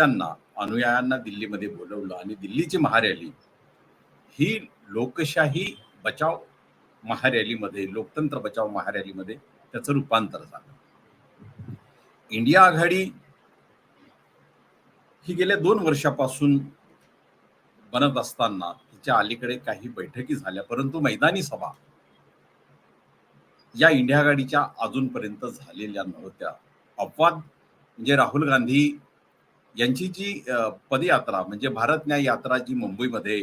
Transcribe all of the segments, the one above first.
नेत्यांना अनुयायांना दिल्लीमध्ये बोलवलं आणि दिल्लीची महारॅली ही लोकशाही बचाव महारॅलीमध्ये लोकतंत्र बचाव महारॅलीमध्ये त्याचं रूपांतर झालं. इंडिया आघाडी ही गेल्या दोन वर्षापासून बनत असताना तिच्या अलीकडे काही बैठकी झाल्या परंतु मैदानी सभा या इंडिया आघाडीच्या अजूनपर्यंत झालेल्या नव्हत्या. अपवाद म्हणजे राहुल गांधी यांची जी पदयात्रा म्हणजे भारत न्याय यात्रा जी मुंबईमध्ये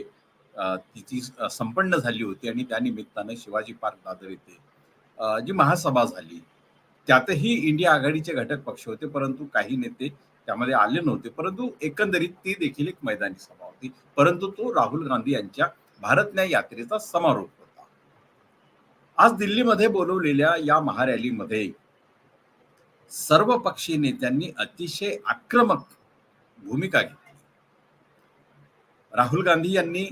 तिची संपन्न झाली होती आणि त्या निमित्तानं शिवाजी पार्क दादर येथे जी महासभा झाली त्यातही इंडिया आघाडीचे घटक पक्ष होते परंतु काही नेते त्यामध्ये आले नव्हते. परंतु एकंदरीत ती देखील एक मैदानी सभा होती. परंतु तो राहुल गांधी यांच्या भारत न्याय यात्रेचा समारोप होता. आज दिल्लीमध्ये बोलवलेल्या या महारॅलीमध्ये सर्व पक्षीय नेत्यांनी अतिशय आक्रमक भूमिका घेतली. राहुल गांधी यांनी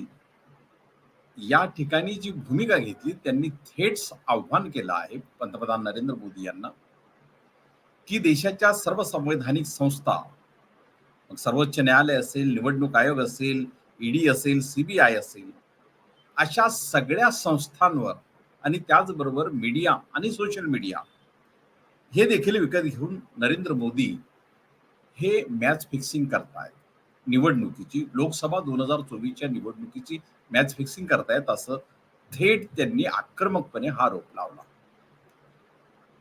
या ठिकाणी जी भूमिका घेतली त्यांनी थेट आव्हान केलं आहे पंतप्रधान नरेंद्र मोदी यांना की देशाच्या सर्व संवैधानिक संस्था मग सर्वोच्च न्यायालय असेल निवडणूक आयोग असेल ईडी असेल सीबीआय असेल अशा सगळ्या संस्थांवर आणि त्याचबरोबर मीडिया आणि सोशल मीडिया हे देखील विकत घेऊन नरेंद्र मोदी हे मॅच फिक्सिंग करतायत. निवडणुकीची लोकसभा दोन हजार चोवीसच्या निवडणुकीची मॅच फिक्सिंग करतायत असं थेट त्यांनी आक्रमकपणे हा आरोप लावला.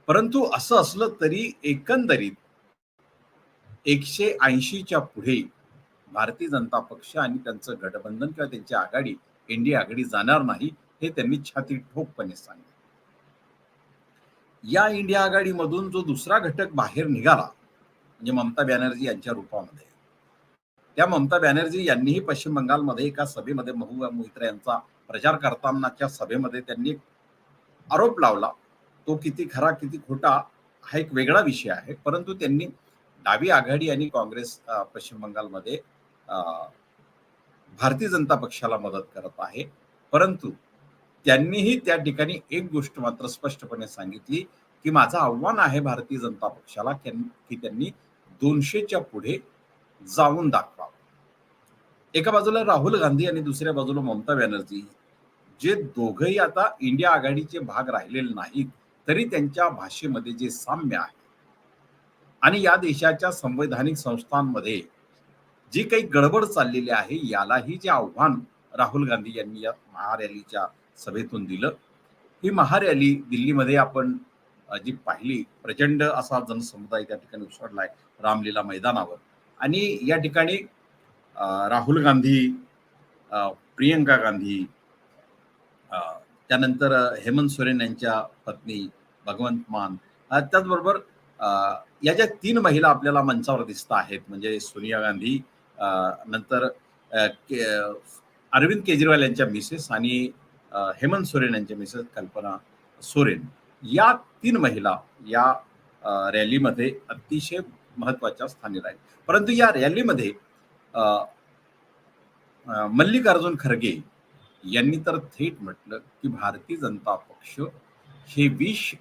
परंतु असं असलं तरी एकंदरीत एकशे ऐंशीच्या पुढे भारतीय जनता पक्ष आणि त्यांचं गठबंधन किंवा त्यांची आघाडी एनडीए आघाडी जाणार नाही हे त्यांनी छाती ठोकपणे सांगितलं. या इंडिया आघाडीमधून जो दुसरा घटक बाहेर निघाला म्हणजे ममता बॅनर्जी यांच्या रूपामध्ये. त्या ममता बॅनर्जी यांनीही पश्चिम बंगालमध्ये एका सभेमध्ये महबूबा मोहित्रा यांचा प्रचार करतानाच्या सभेमध्ये त्यांनी आरोप लावला. तो किती खरा किती खोटा हा एक वेगळा विषय आहे. परंतु त्यांनी डावी आघाडी आणि काँग्रेस पश्चिम बंगालमध्ये भारतीय जनता पक्षाला मदत करत आहे. परंतु त्यांनीही त्या ठिकाणी एक गोष्ट मात्र स्पष्टपणे सांगितली की माझं आव्हान आहे भारतीय जनता पक्षाला की त्यांनी दोनशेच्या पुढे जाऊन दाखवा एका बाजूला राहुल गांधी आणि दुसऱ्या बाजूला ममता बॅनर्जी. जे दोघही आता इंडिया आघाडीचे भाग राहिलेले नाहीत तरी त्यांच्या भाषेमध्ये जे साम्य आहे. आणि या देशाच्या संवैधानिक संस्थांमध्ये जी काही गडबड चाललेली आहे यालाही जे आव्हान राहुल गांधी यांनी या महारॅलीच्या सभेतून दिलं ही महारॅली दिल्लीमध्ये आपण जी पाहिली प्रचंड असा जनसमुदाय त्या ठिकाणी उसळलाय रामलीला मैदानावर. आणि या ठिकाणी राहुल गांधी प्रियंका गांधी त्यानंतर हेमंत सोरेन यांच्या पत्नी भगवंत मान त्याचबरोबर या ज्या तीन महिला आपल्याला मंचावर दिसत आहेत म्हणजे सोनिया गांधी नंतर के- अरविंद केजरीवाल यांच्या मिसेस आणि हेमंत सोरेन यांच्या मिसेस कल्पना सोरेन. या तीन महिला या रॅलीमध्ये अतिशय महत्त्वाच्या स्थानी राहील परंतु या रॅलीमध्ये मल्लिकार्जुन खरगे यांनी तर थेट म्हटलं की भारतीय जनता पक्ष हे विष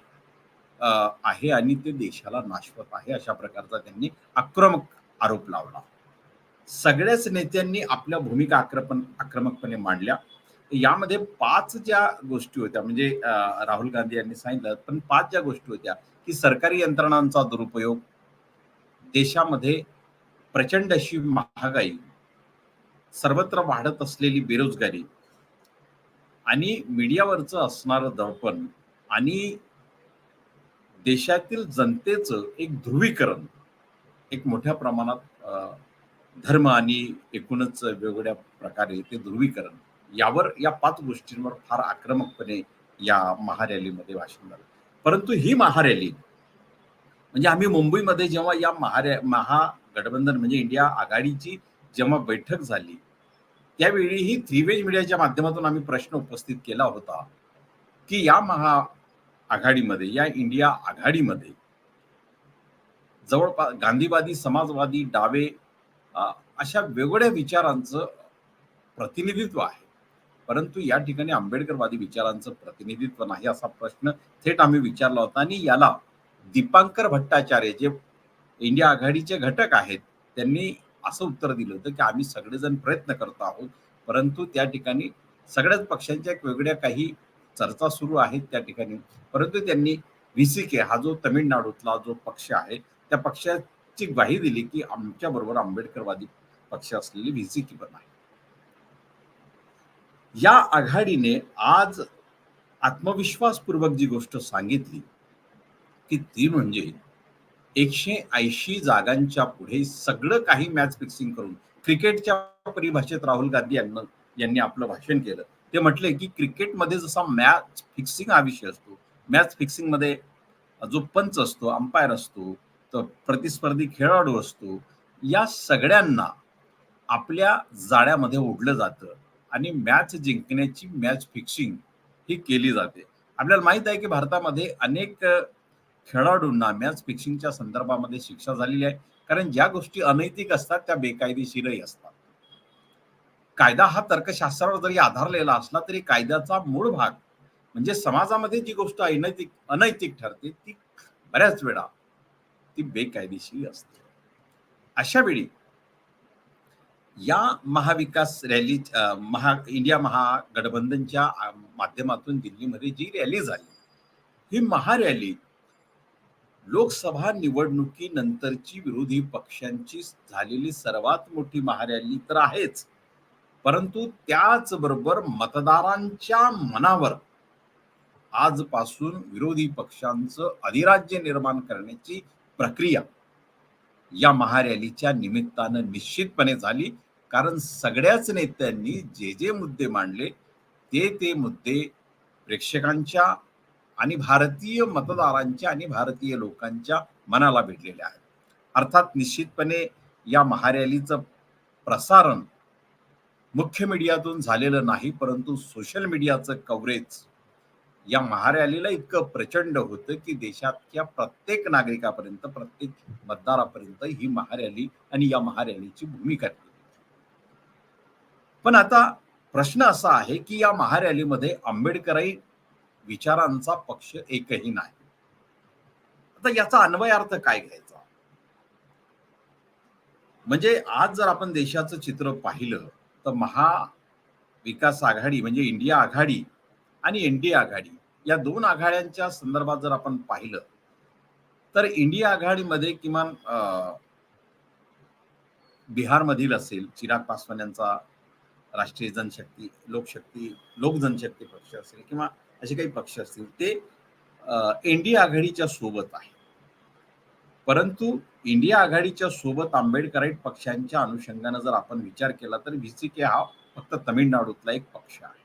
आहे आणि ते देशाला नाशवत आहे अशा प्रकारचा त्यांनी आक्रमक आरोप लावला. सगळ्याच नेत्यांनी आपल्या भूमिका आक्रमण आक्रमकपणे मांडल्या. यामध्ये पाच ज्या गोष्टी होत्या म्हणजे राहुल गांधी यांनी सांगितलं पण पाच ज्या गोष्टी होत्या की सरकारी यंत्रणांचा दुरुपयोग देशामध्ये प्रचंड अशी महागाई सर्वत्र वाढत असलेली बेरोजगारी आणि मीडियावरचं असणारं दडपण आणि देशातील जनतेचं एक ध्रुवीकरण एक मोठ्या प्रमाणात धर्म आणि एकूणच वेगवेगळ्या प्रकारे ते ध्रुवीकरण. यावर या पाच गोष्टींवर फार आक्रमकपणे या महारॅलीमध्ये भाषण झालं. परंतु ही महारॅली म्हणजे आम्ही मुंबईमध्ये जेव्हा या महारॅ महागठबंधन म्हणजे इंडिया आघाडीची जेव्हा बैठक झाली त्यावेळीही थ्रीवेज मीडियाच्या माध्यमातून आम्ही प्रश्न उपस्थित केला होता की या महा आघाडीमध्ये या इंडिया आघाडीमध्ये जवळपास गांधीवादी समाजवादी डावे अशा वेगवेगळ्या विचारांचं प्रतिनिधित्व आहे. परंतु या ठिकाणी आंबेडकरवादी विचारांचं प्रतिनिधित्व नाही असा प्रश्न थेट आम्ही विचारला होता. आणि याला दीपांकर भट्टाचार्य जे इंडिया आघाडीचे घटक आहेत त्यांनी असं उत्तर दिलं होतं की आम्ही सगळेजण प्रयत्न करत आहोत. परंतु त्या ठिकाणी सगळ्याच पक्षांच्या एक वेगळ्या काही चर्चा सुरू आहेत त्या ठिकाणी. परंतु त्यांनी व्ही सी के हा जो तमिळनाडूतला जो पक्ष आहे त्या पक्षाची ग्वाही दिली की आमच्या बरोबर आंबेडकरवादी पक्ष असलेली व्ही सी के पण आहे. या आघाडीने आज आत्मविश्वासपूर्वक जी गोष्ट सांगितली की ती म्हणजे एकशे ऐंशी जागांच्या पुढे सगळं काही मॅच फिक्सिंग करून क्रिकेटच्या परिभाषेत राहुल गांधी यांना यांनी आपलं भाषण केलं. ते म्हटले की क्रिकेटमध्ये जसा मॅच फिक्सिंग हा विषय असतो मॅच फिक्सिंगमध्ये जो पंच असतो अंपायर असतो तर प्रतिस्पर्धी खेळाडू असतो या सगळ्यांना आपल्या जाळ्यामध्ये ओढलं जातं. आणि मॅच जिंकण्याची मॅच फिक्सिंग ही केली जाते. आपल्याला माहीत आहे की भारतामध्ये अनेक खेळाडूंना मॅच फिक्सिंगच्या संदर्भामध्ये शिक्षा झालेली आहे. कारण ज्या गोष्टी अनैतिक असतात त्या बेकायदेशीरही असतात. कायदा हा तर्कशास्त्रावर जरी आधारलेला असला तरी कायद्याचा मूळ भाग म्हणजे समाजामध्ये जी गोष्ट अनैतिक अनैतिक ठरते ती बऱ्याच वेळा ती बेकायदेशीर असते. अशा वेळी या महाविकास रॅली महा इंडिया महागठबंधनच्या माध्यमातून दिल्लीमध्ये जी रॅली झाली ही महारॅली लोकसभा निवडणुकीनंतरची विरोधी पक्षांची झालेली सर्वात मोठी महारॅली तर आहेच. परंतु त्याचबरोबर मतदारांच्या मनावर आजपासून विरोधी पक्षांचं अधिराज्य निर्माण करण्याची प्रक्रिया या महारॅलीच्या निमित्तानं निश्चितपणे झाली. कारण सगळ्याच नेत्यांनी जे जे मुद्दे मांडले ते ते मुद्दे प्रेक्षकांच्या आणि भारतीय मतदारांच्या आणि भारतीय लोकांच्या मनाला भिडलेले आहेत. अर्थात निश्चितपणे या महारॅलीचं प्रसारण मुख्य मीडियातून झालेलं नाही परंतु सोशल मीडियाचं कव्हरेज या महारॅलीला इतकं प्रचंड होतं की देशातल्या प्रत्येक नागरिकापर्यंत प्रत्येक मतदारापर्यंत ही महारॅली आणि या महारॅलीची भूमिका पण आता प्रश्न असा आहे की या महारॅलीमध्ये आंबेडकराई विचारांचा पक्ष एकही नाही. आता याचा अन्वयार्थ काय घ्यायचा? म्हणजे आज जर आपण देशाचं चित्र पाहिलं तर महाविकास आघाडी म्हणजे इंडिया आघाडी आणि एनडीए आघाडी या दोन आघाड्यांच्या संदर्भात जर आपण पाहिलं तर इंडिया आघाडीमध्ये किमान बिहारमधील असेल चिराग पासवान यांचा राष्ट्रीय जनशक्ती लोकशक्ती लोक जनशक्ती पक्ष असेल किंवा असे काही पक्ष असतील ते एनडीए आघाडीच्या सोबत आहे. परंतु इंडिया आघाडीच्या सोबत आंबेडकराईट पक्षांच्या अनुषंगानं जर आपण विचार केला तर व्हीसीके हा फक्त तमिळनाडूतला एक पक्ष आहे.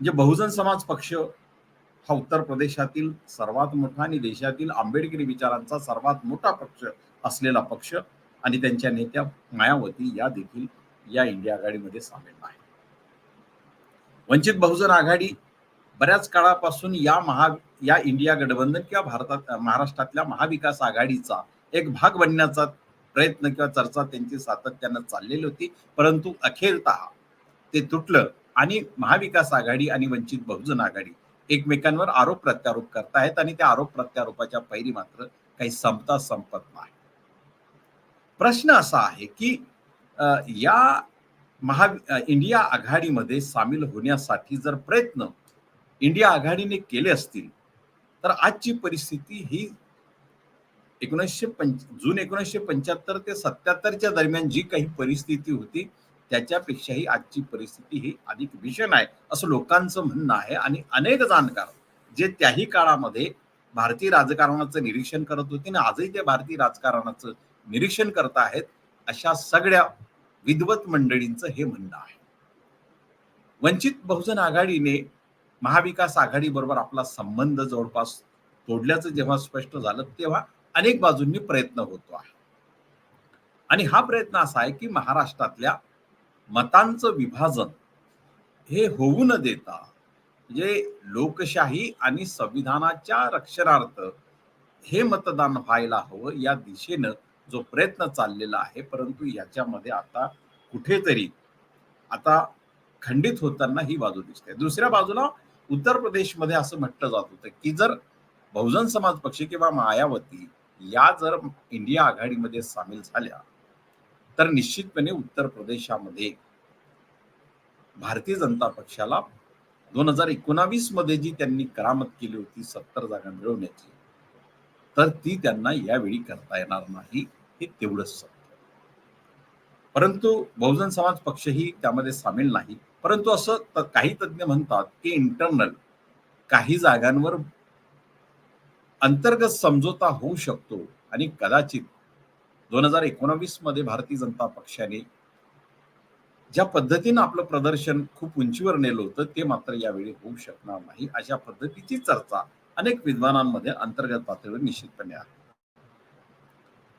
म्हणजे बहुजन समाज पक्ष हा उत्तर प्रदेशातील सर्वात मोठा आणि देशातील आंबेडकरी विचारांचा सर्वात मोठा पक्ष असलेला पक्ष आणि त्यांच्या नेत्या मायावती या देखील या इंडिया आघाडीमध्ये सामील नाही. वंचित बहुजन आघाडी बऱ्याच काळापासून या महा या इंडिया गठबंधन किंवा भारतात महाराष्ट्रातल्या महाविकास आघाडीचा एक भाग बनण्याचा प्रयत्न किंवा चर्चा त्यांची सातत्यानं चाललेली होती. परंतु अखेरता ते तुटलं आणि महाविकास आघाडी आणि वंचित बहुजन आघाडी एकमेकांवर आरोप प्रत्यारोप करतायत आणि त्या आरोप प्रत्यारोपाच्या पैरी मात्र काही संपता संपत नाही. प्रश्न असा आहे की या महा इंडिया आघाडीमध्ये सामील होण्यासाठी जर प्रयत्न इंडिया आघाडीने केले असतील तर आजची परिस्थिती ही एकोणीसशे पंच जून एकोणीसशे पंच्याहत्तर ते सत्याहत्तरच्या दरम्यान जी काही परिस्थिती होती त्याच्यापेक्षाही आजची परिस्थिती ही अधिक भीषण आहे असं लोकांचं म्हणणं आहे. आणि अनेक जाणकार जे त्याही काळामध्ये भारतीय राजकारणाचं निरीक्षण करत होते आणि आजही ते भारतीय राजकारणाचं निरीक्षण करत आहेत अशा सगळ्या विद्वत मंडळींचं हे म्हणणं आहे. वंचित बहुजन आघाडीने महाविकास आघाडी बरोबर आपला संबंध जवळपास तोडल्याचं जेव्हा स्पष्ट झालं तेव्हा अनेक बाजूंनी प्रयत्न होतो आहे. आणि हा प्रयत्न असा आहे की महाराष्ट्रातल्या मतांचं विभाजन हे होऊ न देता म्हणजे लोकशाही आणि संविधानाच्या रक्षणार्थ हे मतदान व्हायला हवं या दिशेनं जो प्रयत्न चाललेला आहे परंतु याच्यामध्ये आता कुठेतरी आता खंडित होताना ही बाजू दिसते. दुसऱ्या बाजूला उत्तर प्रदेशमध्ये असं म्हटलं जात होतं की जर बहुजन समाज पक्ष किंवा मायावती या जर इंडिया आघाडीमध्ये सामील झाल्या तर निश्चितपणे उत्तर प्रदेशामध्ये भारतीय जनता पक्षाला दोन हजार एकोणावीसमध्ये जी त्यांनी करामत केली होती सत्तर जागा मिळवण्याची तर ती त्यांना यावेळी करता येणार नाही. हे तेवढंच सत्य परंतु बहुजन समाज पक्षही त्यामध्ये सामील नाही. परंतु असं काही तज्ज्ञ म्हणतात की इंटरनल काही जागांवर अंतर्गत समझोता होऊ शकतो आणि कदाचित दोन हजार एकोणावीसमध्ये भारतीय जनता पक्षाने ज्या पद्धतीनं आपलं प्रदर्शन खूप उंचीवर नेलं होतं ते मात्र यावेळी होऊ शकणार नाही अशा पद्धतीची चर्चा अनेक विद्वानांमध्ये अंतर्गत पातळीवर निश्चितपणे आहे.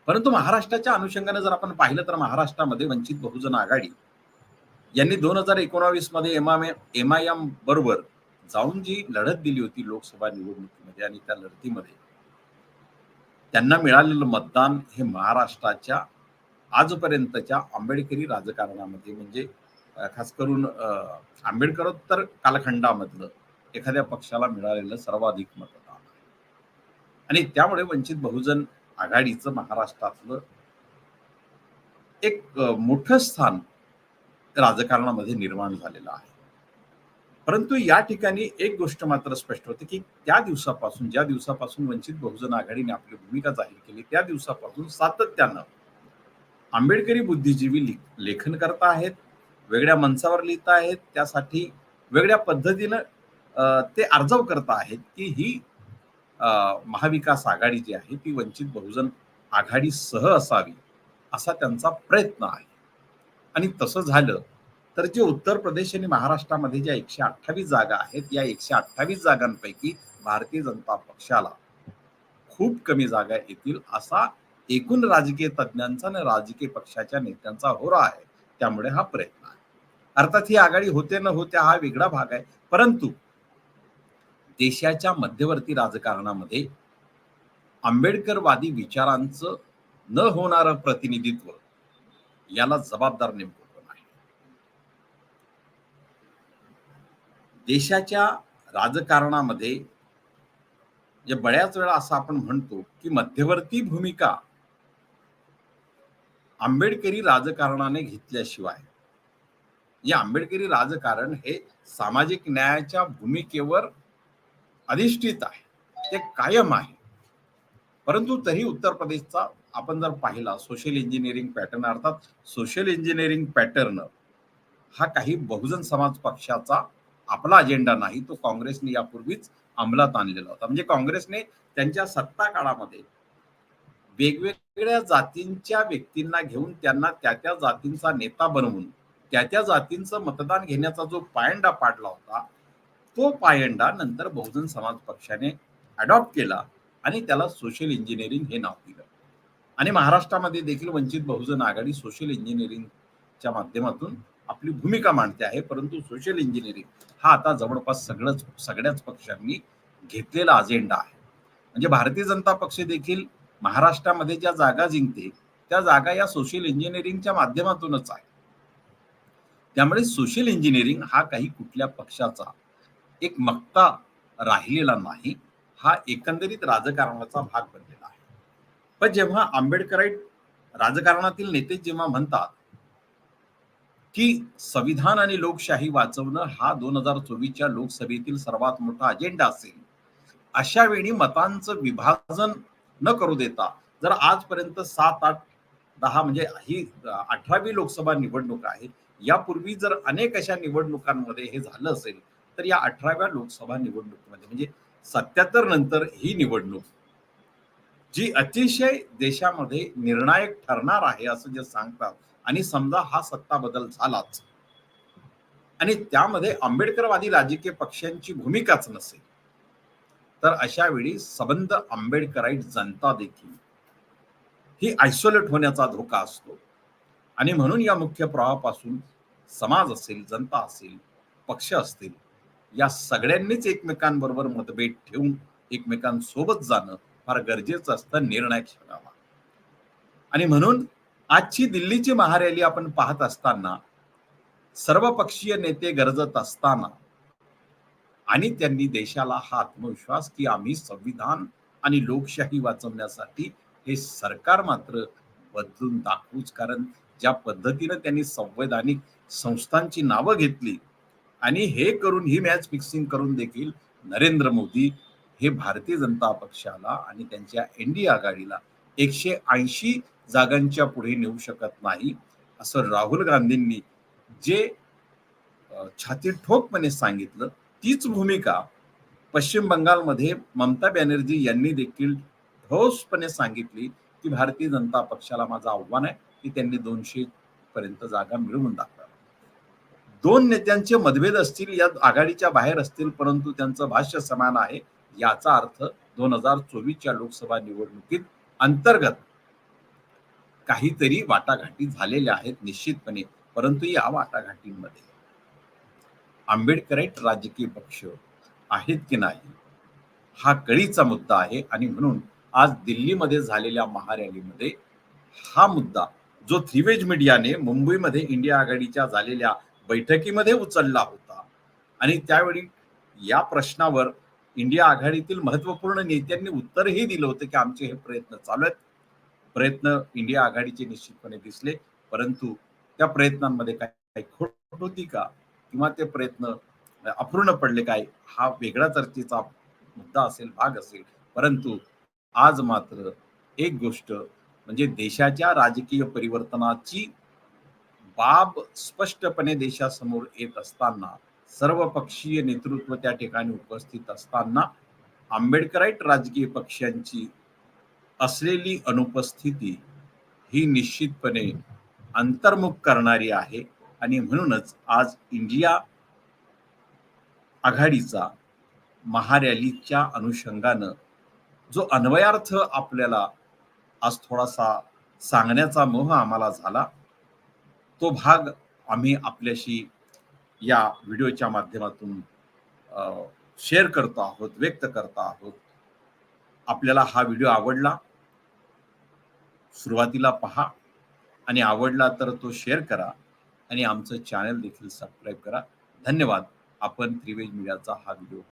परंतु महाराष्ट्राच्या अनुषंगाने जर आपण पाहिलं तर महाराष्ट्रामध्ये वंचित बहुजन आघाडी यांनी दोन हजार एकोणावीसमध्ये एमआम एम आय एम बरोबर जाऊन जी लढत दिली होती लोकसभा निवडणुकीमध्ये आणि त्या लढतीमध्ये त्यांना मिळालेलं मतदान हे महाराष्ट्राच्या आजपर्यंतच्या आंबेडकरी राजकारणामध्ये म्हणजे खास करून आंबेडकरोत्तर कालखंडामधलं एखाद्या पक्षाला मिळालेलं सर्वाधिक मतदान. आणि त्यामुळे वंचित बहुजन आघाडीचं महाराष्ट्रातलं एक मोठं स्थान राजकारणामध्ये निर्माण झालेलं आहे. परंतु या ठिकाणी एक गोष्ट मात्र स्पष्ट होते की त्या दिवसापासून ज्या दिवसापासून वंचित बहुजन आघाडीने आपली भूमिका जाहीर केली त्या दिवसापासून सातत्यानं आंबेडकरी बुद्धिजीवी लेखन करत आहेत वेगळ्या मंचावर लिहित आहेत त्यासाठी वेगळ्या पद्धतीनं ते अर्जव करत आहेत की ही महाविकास आघाडी जी आहे ती वंचित बहुजन आघाडी सह असावी असा त्यांचा प्रयत्न आहे. आणि तसं झालं तर जे उत्तर प्रदेश आणि महाराष्ट्रामध्ये ज्या एकशे अठ्ठावीस जागा आहेत या एकशे अठ्ठावीस जागांपैकी भारतीय जनता पक्षाला खूप कमी जागा येतील असा एकूण राजकीय तज्ज्ञांचा आणि राजकीय पक्षाच्या नेत्यांचा होरा आहे. त्यामुळे हा प्रयत्न आहे. अर्थात ही आघाडी होते न होते हा वेगळा भाग आहे. परंतु देशाच्या मध्यवर्ती राजकारणामध्ये आंबेडकरवादी विचारांचं न होणारं प्रतिनिधित्व याला जबाबदार नेमकं कोण आहे? देशाच्या राजकारणामध्ये जे बऱ्याच वेळा असं आपण म्हणतो की मध्यवर्ती भूमिका आंबेडकरी राजकारणाने घेतल्याशिवाय या आंबेडकरी राजकारण हे सामाजिक न्यायाच्या भूमिकेवर अधिष्ठित आहे. ते कायम आहे. परंतु तरी उत्तर प्रदेशचा आपण जर पाहिला सोशल इंजिनिअरिंग पॅटर्न अर्थात सोशल इंजिनिअरिंग पॅटर्न हा काही बहुजन समाज पक्षाचा आपला अजेंडा नाही तो काँग्रेसने यापूर्वीच अंमलात आणलेला होता. म्हणजे काँग्रेसने त्यांच्या सत्ता काळामध्ये वेगवेगळ्या जातींच्या व्यक्तींना घेऊन त्यांना त्या त्या जातींचा नेता बनवून त्या त्या जातींचं मतदान घेण्याचा जो पायंडा पाडला होता तो पायंडा नंतर बहुजन समाज पक्षाने अडॉप्ट केला आणि त्याला सोशल इंजिनिअरिंग हे नाव दिलं. आणि महाराष्ट्रामध्ये देखील वंचित बहुजन आघाडी सोशल इंजिनिअरिंगच्या माध्यमातून आपली भूमिका मांडते आहे परंतु सोशल इंजिनिअरिंग हा आता जवळपास सगळंच सगळ्याच पक्षांनी घेतलेला अजेंडा आहे. म्हणजे भारतीय जनता पक्ष देखील महाराष्ट्रामध्ये ज्या जागा जिंकते त्या जागा या सोशल इंजिनिअरिंगच्या माध्यमातूनच आहे. त्यामुळे सोशल इंजिनिअरिंग हा काही कुठल्या पक्षाचा एक मक्ता राहिलेला नाही हा एकंदरीत राजकारणाचा भाग बनलेला आहे. पण जेव्हा आंबेडकराईट राजकारणातील नेते जेव्हा म्हणतात की संविधान आणि लोकशाही वाचवणं हा दोन हजार चोवीसच्या लोकसभेतील सर्वात मोठा अजेंडा असेल अशा वेळी मतांचं विभाजन न करू देता जर आजपर्यंत सात आठ दहा म्हणजे ही अठरावी लोकसभा निवडणूक आहे यापूर्वी जर अनेक अशा निवडणुकांमध्ये हे झालं असेल तर या अठराव्या लोकसभा निवडणुकीमध्ये म्हणजे सत्याहत्तर नंतर ही निवडणूक जी अतिशय देशामध्ये निर्णायक ठरणार आहे असं जे सांगतात आणि समजा हा सत्ता बदल झालाच आणि त्यामध्ये आंबेडकरवादी राजकीय पक्षांची भूमिकाच नसेल तर अशा वेळी सबंध आंबेडकराईट जनता देखील ही आयसोलेट होण्याचा धोका असतो. आणि म्हणून या मुख्य प्रवाहापासून समाज असेल जनता असेल पक्ष असतील या सगळ्यांनीच एकमेकांबरोबर मतभेद ठेवून एकमेकांसोबत जाणं फार गरजेचं असतं निर्णय घ्यावा. आणि म्हणून आजची दिल्लीची महारॅली आपण पाहत असताना सर्वपक्षीय नेते गरजत असताना आणि त्यांनी देशाला हा आत्मविश्वास की आम्ही संविधान आणि लोकशाही वाचवण्यासाठी हे सरकार मात्र बदलून दाखवूच. कारण ज्या पद्धतीनं त्यांनी संवैधानिक संस्थांची नावं घेतली आणि हे करून ही मॅच फिक्सिंग करून देखील नरेंद्र मोदी हे भारतीय जनता पक्षाला आणि त्यांच्या एनडीए आघाडीला एकशे ऐंशी जागांच्या पुढे नेऊ शकत नाही असं राहुल गांधींनी जे छाती ठोकपणे सांगितलं तीच भूमिका पश्चिम बंगालमध्ये ममता बॅनर्जी यांनी देखील ठोसपणे सांगितली की भारतीय जनता पक्षाला माझं आव्हान आहे की त्यांनी दोनशे पर्यंत जागा मिळवून दाखवा. दोन नेत्यांचे मतभेद असतील या आघाडीच्या बाहेर असतील परंतु त्यांचं भाष्य समान आहे याचा अर्थ दोन हजार चोवीसच्या लोकसभा निवडणुकीत अंतर्गत काहीतरी वाटाघाटी झालेल्या आहेत निश्चितपणे परंतु या वाटाघाटींमध्ये आंबेडकरेट राजकीय पक्ष आहेत की नाही हा कळीचा मुद्दा आहे. आणि म्हणून आज दिल्लीमध्ये झालेल्या महारॅलीमध्ये हा मुद्दा जो थ्रीवेज मीडियाने मुंबईमध्ये इंडिया आघाडीच्या झालेल्या बैठकीमध्ये उचलला होता. आणि त्यावेळी या प्रश्नावर इंडिया आघाडीतील महत्त्वपूर्ण नेत्यांनी उत्तरही दिलं होतं की आमचे हे प्रयत्न चालू आहेत. प्रयत्न इंडिया आघाडीचे निश्चितपणे दिसले. परंतु त्या प्रयत्नांमध्ये काय काही खोट होती का? किंवा ते प्रयत्न अपूर्ण पडले काय? हा वेगळा चर्चेचा मुद्दा असेल भाग असेल. परंतु आज मात्र एक गोष्ट म्हणजे देशाच्या राजकीय परिवर्तनाची बाब स्पष्टपणे देशासमोर येत असताना सर्व पक्षीय नेतृत्व त्या ठिकाणी उपस्थित असताना आंबेडकराईट राजकीय पक्षांची असलेली अनुपस्थिती ही निश्चितपणे अंतर्मुख करणारी आहे आणि म्हणूनच आज इंडिया आघाडीचा महारॅलीच्या अनुषंगानं जो अन्वयार्थ आपल्याला आज थोडासा सांगण्याचा मोह आम्हाला झाला तो भाग आम्ही आपल्याशी या व्हिडिओच्या माध्यमातून शेअर करतो आहोत व्यक्त करतो आहोत. आपल्याला हा व्हिडिओ आवडला सुरुवातीला पहा. आणि आवडला तर तो शेअर करा आणि आमचं चॅनल देखील सबस्क्राईब करा. धन्यवाद. आपण त्रिवेज मीडियाचा हा व्हिडिओ